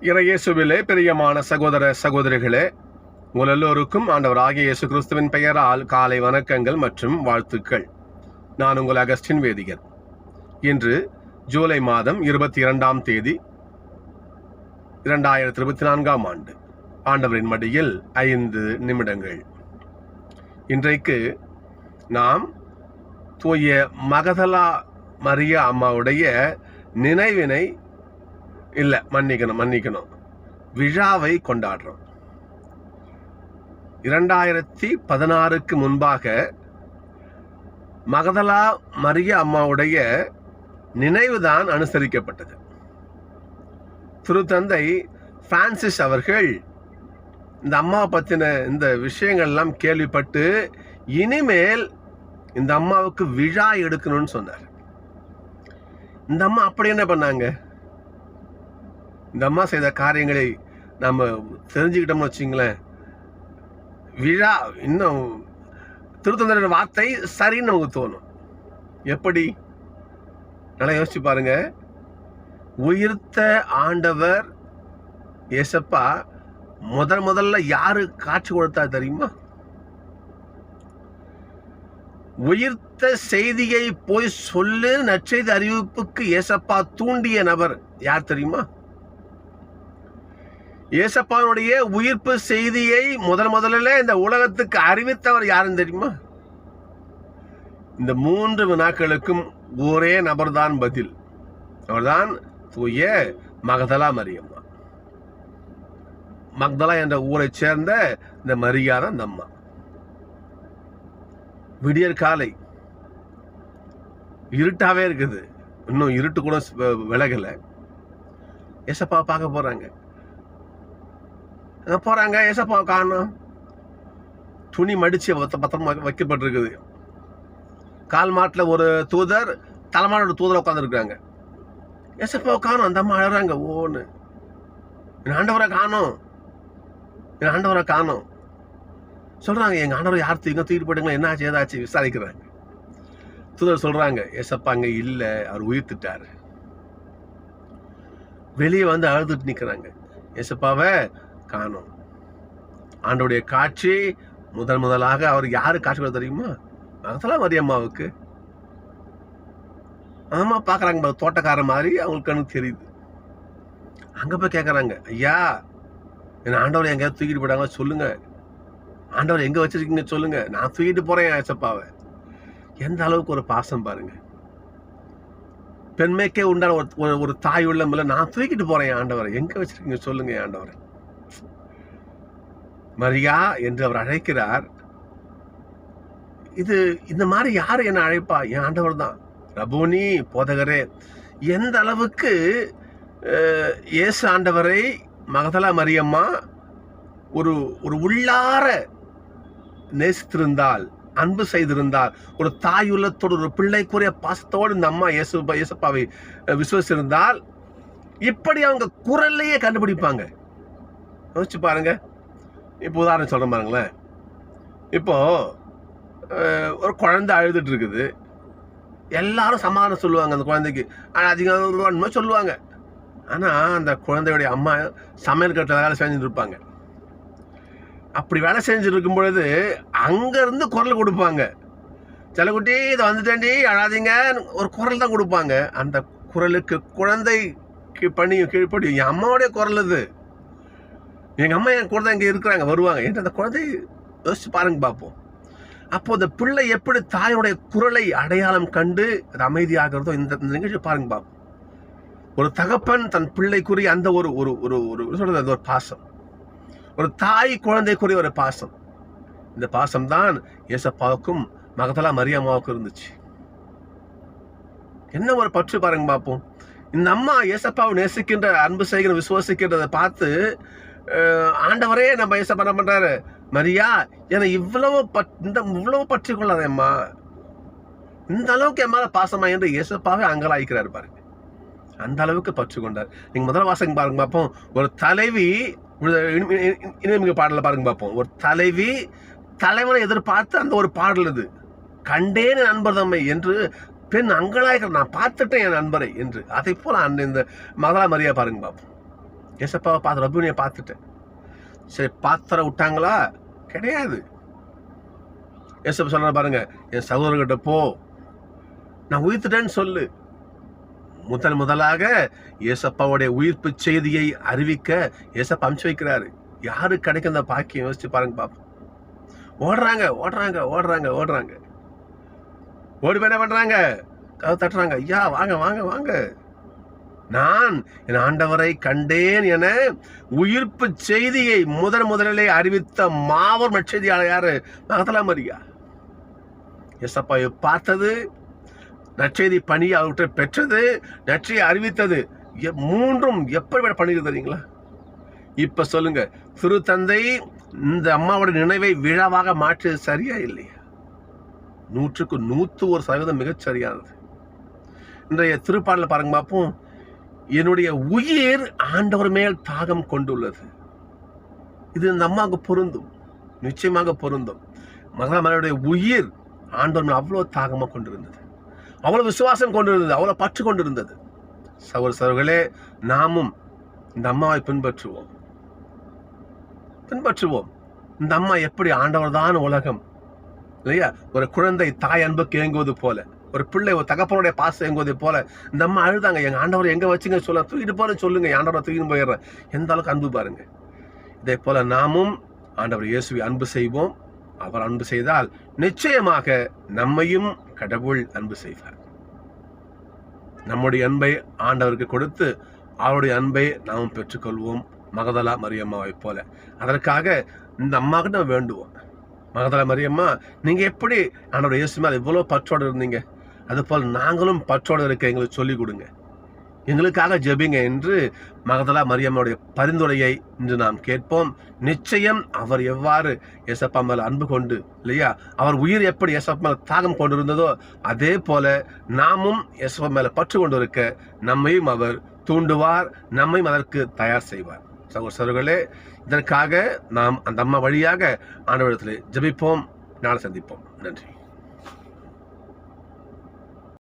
இறையேசுவிலே பிரியமான சகோதர சகோதரிகளே உங்கள் எல்லோருக்கும் ஆண்டவராகிய இயேசு கிறிஸ்துவின் பெயரால் காலை வணக்கங்கள் மற்றும் வாழ்த்துக்கள். நான் உங்கள் அகஸ்டின் வேதிகர். இன்று ஜூலை மாதம் இருபத்தி இரண்டாம் தேதி இரண்டாயிரத்தி இருபத்தி நான்காம் ஆண்டு. ஆண்டவரின் மடியில் ஐந்து நிமிடங்கள். இன்றைக்கு நாம் தூய மகதலா மரியா அம்மாவுடைய நினைவினை இல்லை மன்னிக்கணும் மன்னிக்கணும். விழாவை கொண்டாடுறோம். இரண்டாயிரத்தி பதினாறுக்கு முன்பாக மகதலா மரிய அம்மாவுடைய நினைவுதான் அனுசரிக்கப்பட்டது. திருத்தந்தை பிரான்சிஸ் அவர்கள் இந்த அம்மாவை பற்றின இந்த விஷயங்கள்லாம் கேள்விப்பட்டு இனிமேல் இந்த அம்மாவுக்கு விழா எடுக்கணும்னு சொன்னார். இந்த அம்மா அப்படி என்ன பண்ணாங்க? இந்த அம்மா செய்த காரியங்களை நம்ம தெரிஞ்சுக்கிட்டோம்னு வச்சுங்களேன். விழா இன்னும் திருத்தந்தரோட வார்த்தை சரின்னு நமக்கு தோணும். எப்படி? நல்லா யோசிச்சு பாருங்க. உயிர்த்த ஆண்டவர் ஏசப்பா முதல் முதல்ல யாரு காட்சி கொடுத்தா தெரியுமா? உயிர்த்த செய்தியை போய் சொல்லு நற்செய்தி அறிவிப்புக்கு ஏசப்பா தூண்டிய நபர் யார் தெரியுமா? இயேசப்பானுடைய உயிர்ப்பு செய்தியை முதல் முதல்ல இந்த உலகத்துக்கு அறிவித்தவர் யாருன்னு தெரியுமா? இந்த மூன்று வினாக்களுக்கும் ஒரே நபர்தான் பதில். அவர்தான் தூய மகதலா மரியம்மா. மக்தலா என்ற ஊரை சேர்ந்த இந்த மரியாதை அந்த அம்மா. விடியற் காலை இருட்டாவே இருக்குது. இன்னும் இருட்டு கூட விலகலை விலகல. ஏசப்பா பார்க்க போறாங்க. போகிறாங்க போறாங்க ஏசப்பா காணும். துணி மடித்து பத்த- பத்திரமா வைக்கப்பட்டிருக்குது. கால் மாட்டில் ஒரு தூதர் தலைமாட்டோட தூதர் உட்காந்துருக்காங்க ஏசப்பா காணும் அந்த அம்மா அழறாங்க ஓன்னு. என் ஆண்டவரை காணும். என் ஆண்டவரை காணும். சொல்கிறாங்க எங்கள் ஆண்டவர் யார் தூங்க தூக்கிட்டு போயிட்டுங்களா என்ன ஆச்சு ஏதாச்சு விசாரிக்கிறாங்க. தூதர் சொல்கிறாங்க ஏசப்பா அங்கே இல்லை அவர் உயிர்த்துட்டார். வெளியே வந்து அழுதுட்டு நிற்கிறாங்க ஏசப்பாவை காணும். ஆண்டோடைய காட்சி முதல் முதலாக அவர் யாரு காட்சி கொடுத்த தெரியுமா? அதெல்லாம் மரியம்மாவுக்கு. ஆமா பாக்குறாங்க தோட்டக்கார தோட்டக்காரன் மாதிரி அவங்களுக்கு கண்ணுக்கு தெரியுது. அங்க போய் கேட்கறாங்க ஐயா என்ன ஆண்டவரை எங்கேயாவது தூக்கிட்டு போயிட்டாங்க சொல்லுங்க. ஆண்டவர் எங்க வச்சிருக்கீங்க சொல்லுங்க. நான் தூக்கிட்டு போறேன் ஏசப்பாவை எந்த அளவுக்கு ஒரு பாசம் பாருங்க. பெண்மைக்கே உண்டான ஒரு ஒரு- தாய் உள்ளம் நான் தூக்கிட்டு போறேன் ஆண்டவரை. எங்க வச்சிருக்கீங்க சொல்லுங்க ஆண்டவரை. மரியா என்று அவர் அழைக்கிறார். இது இந்த மாதிரி யார் என்ன அழைப்பா? என் ஆண்டவர் தான். ரபோனி போதகரே. எந்த அளவுக்கு இயேசு ஆண்டவரை மகதலா மரியம்மா ஒரு ஒரு உள்ளார நேசித்திருந்தால் அன்பு செய்திருந்தால் ஒரு தாயுள்ளத்தோடு ஒரு பிள்ளைக்குரிய பாசத்தோடு இந்த அம்மா இயேசு இயேசப்பாவை விசுவசிருந்தால் இப்படி அவங்க குரல்லையே கண்டுபிடிப்பாங்க. யோசிச்சு பாருங்கள் இப்போ உதாரணம் சொல்றேன் பாருங்களேன். இப்போது ஒரு குழந்தை அழுதுட்டு இருக்குது. எல்லாரும் சமாதானம் சொல்லுவாங்க அந்த குழந்தைக்கு. ஆனால் அதிகம் சொல்லுவாங்க. ஆனால் அந்த குழந்தையுடைய அம்மா சமையல் கட்டில் வேலை செஞ்சுட்டு இருப்பாங்க. அப்படி வேலை செஞ்சுட்டு இருக்கும் பொழுது அங்கேருந்து குரல் கொடுப்பாங்க. செல்லக்குட்டி இதை வந்துட்டேன்டி அழாதீங்க. ஒரு குரல் தான் கொடுப்பாங்க. அந்த குரலுக்கு குழந்தைக்கு பணியும் கீழ்ப்படியும். என் அம்மாவுடைய குரல் இது எங்கள் அம்மா என் கூட தான் இருக்கிறாங்க வருவாங்க. என்று அந்த குழந்தை யோசிச்சு பாருங்க பார்ப்போம் அப்போ அந்த பிள்ளை எப்படி தாயோடைய குரலை அடையாளம் கண்டு அது அமைதியாகிறதோ இந்த நிகழ்ச்சி பாருங்க பார்ப்போம் ஒரு தகப்பன் தன் பிள்ளைக்குரிய அந்த ஒரு ஒரு ஒரு ஒரு என்ன சொல்றது அந்த ஒரு பாசம். ஒரு தாய் குழந்தைக்குரிய ஒரு பாசம். இந்த பாசம் தான் ஏசப்பாவுக்கும் மகதலா மரியம்மாவுக்கும் இருந்துச்சு. என்ன ஒரு பற்று பாருங்க பார்ப்போம் இந்த அம்மா ஏசப்பாவை நேசிக்கின்ற அன்பு செய்கிற விசுவாசிக்கின்றதை பார்த்து ஆண்டவரே நம்ம ஏசப்பா என்ன பண்ணுறாரு மரியா என்னை இவ்வளவு பட் இந்த இவ்வளவு பற்றி கொள்ளாதேம்மா இந்த அளவுக்கு என் மேலே பாசமாக என்று இயேசப்பாவே அங்கலாய்க்கிறாரு பாருங்க. அந்த அளவுக்கு பற்று கொண்டார் நீங்கள் முதல்ல வாசகம் பாருங்க பார்ப்போம் ஒரு தலைவி இனிமிக பாடலை பாருங்க பார்ப்போம் ஒரு தலைவி தலைவனை எதிர்பார்த்து அந்த ஒரு பாடல் இது. கண்டேன் நண்பர் தம்மை என்று பெண் அங்கலாய்க்கிற நான் பார்த்துட்டேன் என் நண்பரை என்று. அதை போல் அந்த இந்த மகளா மரியா பாருங்க பார்ப்போம் ஏசப்பாவை பார்த்து ரபினியை பார்த்துட்டேன் சரி பாத்திரம் விட்டாங்களா? கிடையாது. ஏசப்பா சொல்ல பாருங்க என் சகோதரர்கிட்ட போ நான் உயிர்த்துட்டேன்னு சொல்லு. முதல் முதலாக ஏசப்பாவுடைய உயிர்ப்பு செய்தியை அறிவிக்க ஏசப்பா அனுப்பிச்சு வைக்கிறாரு. யாரு கிடைக்கும் அந்த பாக்கியம்? யோசிச்சு பாருங்க பாப்போம். ஓடுறாங்க ஓடுறாங்க ஓடுறாங்க ஓடுறாங்க. ஓடி போய் என்ன பண்ணுறாங்க கதை தட்டுறாங்க. ஐயா வாங்க வாங்க வாங்க. நான் என் ஆண்டவரை கண்டேன் என உயிர்ப்பு செய்தியை முதன் முதலிலே அறிவித்த மாவர் நட்செய்தியாளர் யாரு? மகதலா மரியா. எசப்பாவை பார்த்தது நற்செய்தி பணி அவர்கிட்ட பெற்றது நற்செய்தி அறிவித்தது. எ- மூன்றும் எப்படி பண்ணிருக்கு தெரியுங்களா? இப்ப சொல்லுங்க திருத்தந்தை இந்த அம்மாவோட நினைவை விழாவாக மாற்றியது சரியா இல்லையா? நூற்றுக்கு நூற்று ஒரு சதவீதம் மிகச் சரியானது இன்றைய திருப்பாடல பாருங்க பார்ப்போம் என்னுடைய உயிர் ஆண்டவர் மேல் தாகம் கொண்டுள்ளது. இது இந்த அம்மாவுக்கு பொருந்தும். நிச்சயமாக பொருந்தும். மகளமலையுடைய உயிர் ஆண்டவர் மேல் அவ்வளோ தாகமாக கொண்டிருந்தது. அவ்வளோ விசுவாசம் கொண்டிருந்தது. அவ்வளோ பற்று கொண்டிருந்தது. சகோதர சகோதரர்களே நாமும் இந்த அம்மாவை பின்பற்றுவோம். பின்பற்றுவோம். இந்த அம்மா எப்படி ஆண்டவர் தான் உலகம். இல்லையா? ஒரு குழந்தை தாய் அன்புக்கு ஏங்குவது போல. ஒரு பிள்ளை ஒரு தகப்பனுடைய பாசம் எங்குவதை போல இந்த அம்மா அழுதாங்க. எங்க ஆண்டவரை எங்க வச்சுங்க சொல்ல தூக்கிட்டு போறேன்னு சொல்லுங்க. என் ஆண்டவரை தூக்கிட்டு போயிடுறேன். எந்த அளவுக்கு அன்பு பாருங்க. இதே போல நாமும் ஆண்டவர் இயேசுவை அன்பு செய்வோம். அவர் அன்பு செய்தால் நிச்சயமாக நம்மையும் கடவுள் அன்பு செய்வார். நம்முடைய அன்பை ஆண்டவருக்கு கொடுத்து அவருடைய அன்பை நாம் பெற்றுக்கொள்வோம். மகதலா மரியம்மாவை போல. அதற்காக இந்த அம்மாவுக்கு நம்ம வேண்டுவோம். மகதலா மரியம்மா நீங்க எப்படி ஆண்டவர் இயேசு மேல இவ்வளவு பற்றோடு இருந்தீங்க? அதுபோல் நாங்களும் பற்றோடு இருக்க எங்களுக்கு சொல்லிக் கொடுங்க. எங்களுக்காக ஜெபிங்க என்று மகதலா மரியம்மாவுடைய பரிந்துரையை இன்று நாம் கேட்போம். நிச்சயம் அவர் எவ்வாறு எசப்பா மேல அன்பு கொண்டு இல்லையா? அவர் உயிர் எப்படி எசப்பா மேல தாகம் கொண்டிருந்ததோ அதே போல நாமும் எசப்பா மேல பற்று கொண்டு இருக்க நம்மையும் அவர் தூண்டுவார் நம்மையும் அதற்கு தயார் செய்வார். சகோதரர்களே இதற்காக நாம் அந்த அம்மா வழியாக ஆண்டவரிடத்தில் ஜெபிப்போம் நாளை சந்திப்போம். நன்றி.